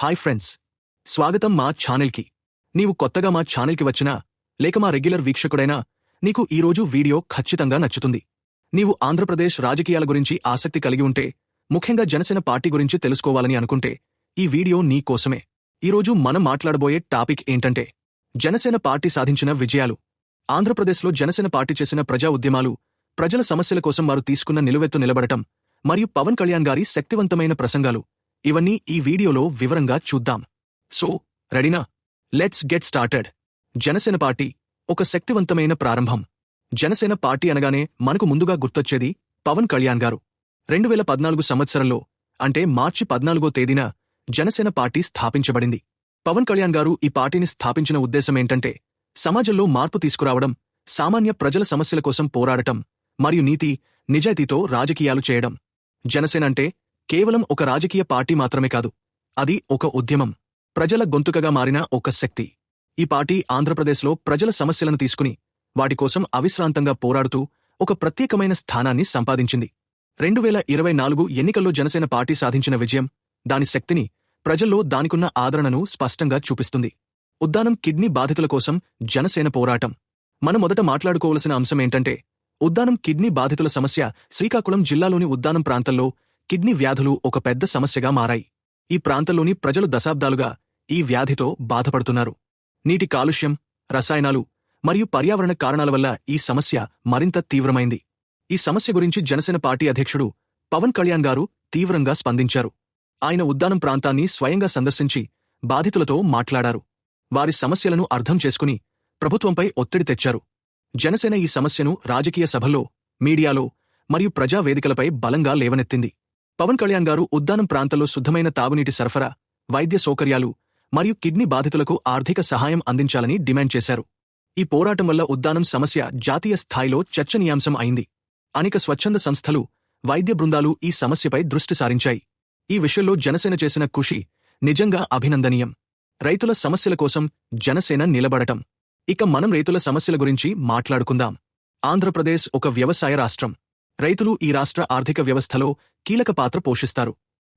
Hi friends. స్వాగతం మా ఛానల్కి. నీవు కొత్తగా మా ఛానల్కి వచ్చినా లేక మా రెగ్యులర్ వీక్షకుడైనా నీకు ఈరోజు వీడియో ఖచ్చితంగా నచ్చుతుంది. నీవు ఆంధ్రప్రదేశ్ రాజకీయాల గురించి ఆసక్తి కలిగి ఉంటే ముఖ్యంగా జనసేన పార్టీ గురించి తెలుసుకోవాలని అనుకుంటే ఈ వీడియో నీ కోసమే. ఈరోజు మనం మాట్లాడబోయే టాపిక్ ఏంటంటే జనసేన పార్టీ సాధించిన విజయాలు. ఆంధ్రప్రదేశ్లో జనసేన పార్టీ చేసిన ప్రజా ఉద్యమాలు ప్రజల సమస్యల కోసం వారు తీసుకున్న నిలువెత్తు నిలబడటం మరియు పవన్ కళ్యాణ్ గారి శక్తివంతమైన ప్రసంగాలు. ఇవన్నీ ఈ వీడియోలో వివరంగా చూద్దాం. సో రెడీనా? Let's get started. Janasena party ఒక శక్తివంతమైన ప్రారంభం. జనసేన పార్టీ అనగానే మనకు ముందుగా గుర్తొచ్చేది పవన్ కళ్యాణ్ గారు. రెండు వేల పద్నాలుగు సంవత్సరంలో అంటే మార్చి పద్నాలుగో తేదీన జనసేన పార్టీ స్థాపించబడింది. పవన్ కళ్యాణ్ గారు ఈ పార్టీని స్థాపించిన ఉద్దేశమేంటంటే సమాజంలో మార్పు తీసుకురావడం సామాన్య ప్రజల సమస్యల కోసం పోరాడటం మరియు నీతి నిజాయితీతో రాజకీయాలు చేయడం. జనసేన అంటే కేవలం ఒక రాజకీయ పార్టీ మాత్రమే కాదు అది ఒక ఉద్యమం. ప్రజల గొంతుకగా మారిన ఒక శక్తి. ఈ పార్టీ ఆంధ్రప్రదేశ్లో ప్రజల సమస్యలను తీసుకుని వాటి కోసం అవిశ్రాంతంగా పోరాడుతూ ఒక ప్రత్యేకమైన స్థానాన్ని సంపాదించింది. రెండు వేల ఇరవై నాలుగు ఎన్నికల్లో జనసేన పార్టీ సాధించిన విజయం దాని శక్తిని ప్రజల్లో దానికున్న ఆదరణను స్పష్టంగా చూపిస్తుంది. ఉద్దానం కిడ్నీ బాధితుల కోసం జనసేన పోరాటం. మనం మొదట మాట్లాడుకోవలసిన అంశమేంటంటే ఉద్దానం కిడ్నీ బాధితుల సమస్య శ్రీకాకుళం జిల్లాలోని ఉద్దానం ప్రాంతంలో కిడ్నీ వ్యాధులు ఒక పెద్ద సమస్యగా మారాయి. ఈ ప్రాంతంలోని ప్రజలు దశాబ్దాలుగా ఈ వ్యాధితో బాధపడుతున్నారు. నీటి కాలుష్యం రసాయనాలు మరియు పర్యావరణ కారణాల వల్ల ఈ సమస్య మరింత తీవ్రమైంది. ఈ సమస్య గురించి జనసేన పార్టీ అధ్యక్షుడు పవన్ కళ్యాణ్ గారు తీవ్రంగా స్పందించారు. ఆయన ఉద్దానం ప్రాంతాన్ని స్వయంగా సందర్శించి బాధితులతో మాట్లాడారు. వారి సమస్యలను అర్థం చేసుకుని ప్రభుత్వంపై ఒత్తిడి తెచ్చారు. జనసేన ఈ సమస్యను రాజకీయ సభల్లో మీడియాలో మరియు ప్రజా వేదికలపై బలంగా లేవనెత్తింది. పవన్ కళ్యాణ్ గారు ఉద్దానం ప్రాంతంలో శుద్ధమైన తాగునీటి సరఫరా వైద్య సౌకర్యాలు మరియు కిడ్నీ బాధితులకు ఆర్థిక సహాయం అందించాలని డిమాండ్ చేశారు. ఈ పోరాటం వల్ల ఉద్దానం సమస్య జాతీయ స్థాయిలో చర్చనీయాంశం అయింది. అనేక స్వచ్ఛంద సంస్థలు వైద్య బృందాలు ఈ సమస్యపై దృష్టి సారించాయి. ఈ విషయంలో జనసేన చేసిన కృషి నిజంగా అభినందనీయం. రైతుల సమస్యల కోసం జనసేన నిలబడటం. ఇక మనం రైతుల సమస్యల గురించి మాట్లాడుకుందాం. ఆంధ్రప్రదేశ్ ఒక వ్యవసాయ రాష్ట్రం. రైతులు ఈ రాష్ట్ర ఆర్థిక వ్యవస్థలో కీలక పాత్ర పోషిస్తారు.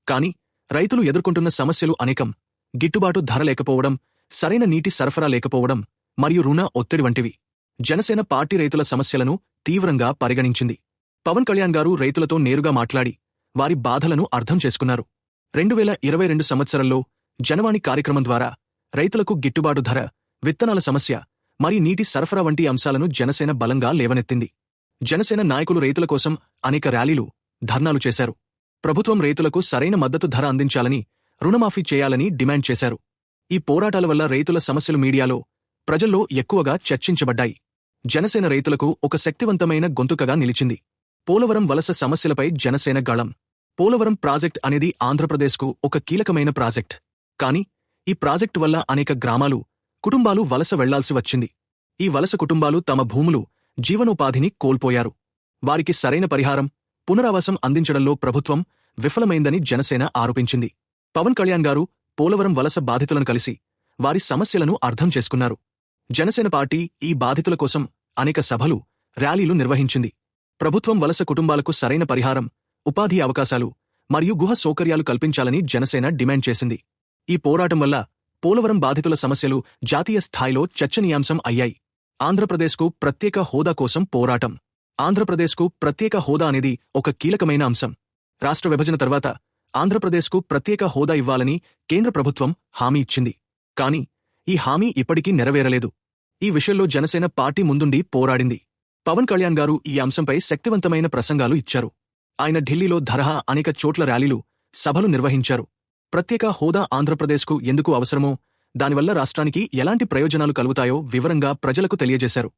కాని రైతులు ఎదుర్కొంటున్న సమస్యలు అనేకం. గిట్టుబాటు ధర లేకపోవడం సరైన నీటి సరఫరా లేకపోవడం మరియు రుణ ఒత్తిడి వంటివి. జనసేన పార్టీ రైతుల సమస్యలను తీవ్రంగా పరిగణించింది. పవన్ కళ్యాణ్ గారు రైతులతో నేరుగా మాట్లాడి వారి బాధలను అర్థం చేసుకున్నారు. రెండు వేల ఇరవై రెండు సంవత్సరంలో జనవాణి కార్యక్రమం ద్వారా రైతులకు గిట్టుబాటు ధర విత్తనాల సమస్య మరి నీటి సరఫరా వంటి అంశాలను జనసేన బలంగా లేవనెత్తింది. జనసేన నాయకులు రైతుల కోసం అనేక ర్యాలీలు ధర్నాలు చేశారు. ప్రభుత్వం రైతులకు సరైన మద్దతు ధర అందించాలని రుణమాఫీ చేయాలని డిమాండ్ చేశారు. ఈ పోరాటాల వల్ల రైతుల సమస్యలు మీడియాలో ప్రజల్లో ఎక్కువగా చర్చించబడ్డాయి. జనసేన రైతులకు ఒక శక్తివంతమైన గొంతుకగా నిలిచింది. పోలవరం వలస సమస్యలపై జనసేన గళం. పోలవరం ప్రాజెక్ట్ అనేది ఆంధ్రప్రదేశ్కు ఒక కీలకమైన ప్రాజెక్ట్. కాని ఈ ప్రాజెక్టు వల్ల అనేక గ్రామాలు కుటుంబాలు వలస వెళ్ళాల్సి వచ్చింది. ఈ వలస కుటుంబాలు తమ భూములు జీవనోపాధిని కోల్పోయారు. వారికి సరైన పరిహారం పునరావాసం అందించడంలో ప్రభుత్వం విఫలమైందని జనసేన ఆరోపించింది. పవన్ కళ్యాణ్ గారు పోలవరం వలస బాధితులను కలిసి వారి సమస్యలను అర్థం చేసుకున్నారు. జనసేన పార్టీ ఈ బాధితుల కోసం అనేక సభలు ర్యాలీలు నిర్వహించింది. ప్రభుత్వం వలస కుటుంబాలకు సరైన పరిహారం ఉపాధి అవకాశాలు మరియు గుహ సౌకర్యాలు కల్పించాలని జనసేన డిమాండ్ చేసింది. ఈ పోరాటం వల్ల పోలవరం బాధితుల సమస్యలు జాతీయ స్థాయిలో చర్చనీయాంశం అయ్యాయి. ఆంధ్రప్రదేశ్కు ప్రత్యేక హోదా కోసం పోరాటం. ఆంధ్రప్రదేశ్కు ప్రత్యేక హోదా అనేది ఒక కీలకమైన అంశం. రాష్ట్ర విభజన తర్వాత ఆంధ్రప్రదేశ్కు ప్రత్యేక హోదా ఇవ్వాలని కేంద్ర ప్రభుత్వం హామీ ఇచ్చింది. కాని ఈ హామీ ఇప్పటికీ నెరవేరలేదు. ఈ విషయంలో జనసేన పార్టీ ముందుండి పోరాడింది. పవన్ కళ్యాణ్ గారు ఈ అంశంపై శక్తివంతమైన ప్రసంగాలు ఇచ్చారు. ఆయన ఢిల్లీలో ధరహా అనేక చోట్ల ర్యాలీలు సభలు నిర్వహించారు. ప్రత్యేక హోదా ఆంధ్రప్రదేశ్కు ఎందుకు అవసరమో దానివల్ల రాష్ట్రానికి ఎలాంటి ప్రయోజనాలు కలుగుతాయో వివరంగా ప్రజలకు తెలియజేశారు.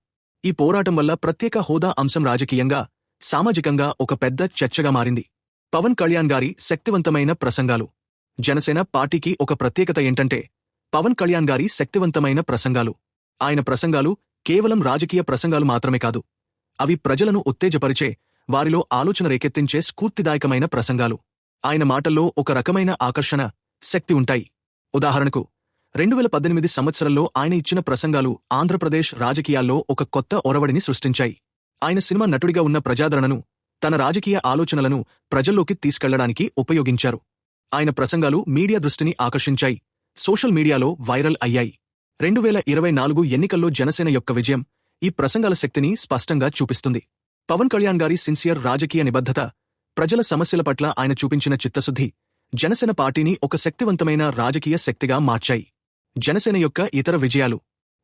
ఈ పోరాటం వల్ల ప్రత్యేక హోదా అంశం రాజకీయంగా సామాజికంగా ఒక పెద్ద చర్చగా మారింది. పవన్ కళ్యాణ్ గారి శక్తివంతమైన ప్రసంగాలు. జనసేన పార్టీకి ఒక ప్రత్యేకత ఏంటంటే పవన్ కళ్యాణ్ గారి శక్తివంతమైన ప్రసంగాలు. ఆయన ప్రసంగాలు కేవలం రాజకీయ ప్రసంగాలు మాత్రమే కాదు అవి ప్రజలను ఉత్తేజపరిచే వారిలో ఆలోచన రేకెత్తించే స్ఫూర్తిదాయకమైన ప్రసంగాలు. ఆయన మాటల్లో ఒక రకమైన ఆకర్షణ శక్తి ఉంటాయి. ఉదాహరణకు రెండు వేల పద్దెనిమిది సంవత్సరంలో ఆయన ఇచ్చిన ప్రసంగాలు ఆంధ్రప్రదేశ్ రాజకీయాల్లో ఒక కొత్త ఒరవడిని సృష్టించాయి. ఆయన సినిమా నటుడిగా ఉన్న ప్రజాదరణను తన రాజకీయ ఆలోచనలను ప్రజల్లోకి తీసుకెళ్ళడానికి ఉపయోగించారు. ఆయన ప్రసంగాలు మీడియా దృష్టిని ఆకర్షించాయి సోషల్ మీడియాలో వైరల్ అయ్యాయి. రెండు వేల ఇరవై నాలుగు ఎన్నికల్లో జనసేన యొక్క విజయం ఈ ప్రసంగాల శక్తిని స్పష్టంగా చూపిస్తుంది. పవన్ కళ్యాణ్ గారి సిన్సియర్ రాజకీయ నిబద్ధత ప్రజల సమస్యల పట్ల ఆయన చూపించిన చిత్తశుద్ధి జనసేన పార్టీని ఒక శక్తివంతమైన రాజకీయ శక్తిగా మార్చాయి. జనసేన యొక్క ఇతర విజయాలు.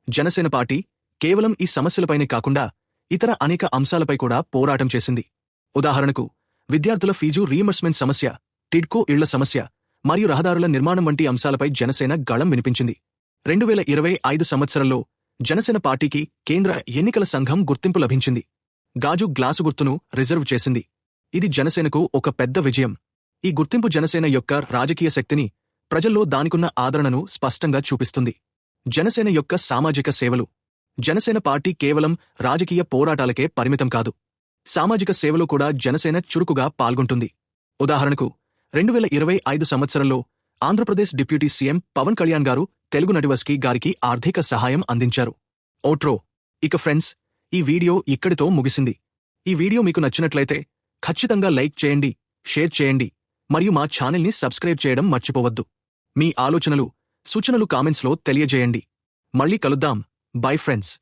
జనసేన పార్టీ కేవలం ఈ సమస్యలపైనే కాకుండా ఇతర అనేక అంశాలపై కూడా పోరాటం చేసింది. ఉదాహరణకు విద్యార్థుల ఫీజు రీయింబర్స్మెంట్ సమస్య టిడ్కో ఇళ్ళ సమస్య మరియు రహదారుల నిర్మాణం వంటి అంశాలపై జనసేన గళం వినిపించింది. రెండు వేల ఇరవై ఐదు సంవత్సరంలో జనసేన పార్టీకి కేంద్ర ఎన్నికల సంఘం గుర్తింపు లభించింది. గాజు గ్లాసు గుర్తును రిజర్వ్ చేసింది. ఇది జనసేనకు ఒక పెద్ద విజయం. ఈ గుర్తింపు జనసేన యొక్క రాజకీయ శక్తిని ప్రజల్లో దానికున్న ఆదరణను స్పష్టంగా చూపిస్తుంది. జనసేన యొక్క సామాజిక సేవలు. జనసేన పార్టీ కేవలం రాజకీయ పోరాటాలకే పరిమితం కాదు. సామాజిక సేవలో కూడా జనసేన చురుకుగా పాల్గొంటుంది. ఉదాహరణకు రెండు వేల ఇరవై ఐదు సంవత్సరంలో ఆంధ్రప్రదేశ్ డిప్యూటీ సీఎం పవన్ కళ్యాణ్ గారు తెలుగు నటివస్కి గారికి ఆర్థిక సహాయం అందించారు. ఓట్రో. ఇక ఫ్రెండ్స్ ఈ వీడియో ఇక్కడితో ముగిసింది. ఈ వీడియో మీకు నచ్చినట్లయితే ఖచ్చితంగా లైక్ చేయండి షేర్ చేయండి మరియు మా ఛానల్ని సబ్స్క్రైబ్ చేయడం మర్చిపోవద్దు. మీ ఆలోచనలు సూచనలు కామెంట్స్లో తెలియజేయండి. మళ్ళీ కలుద్దాం. Bye friends.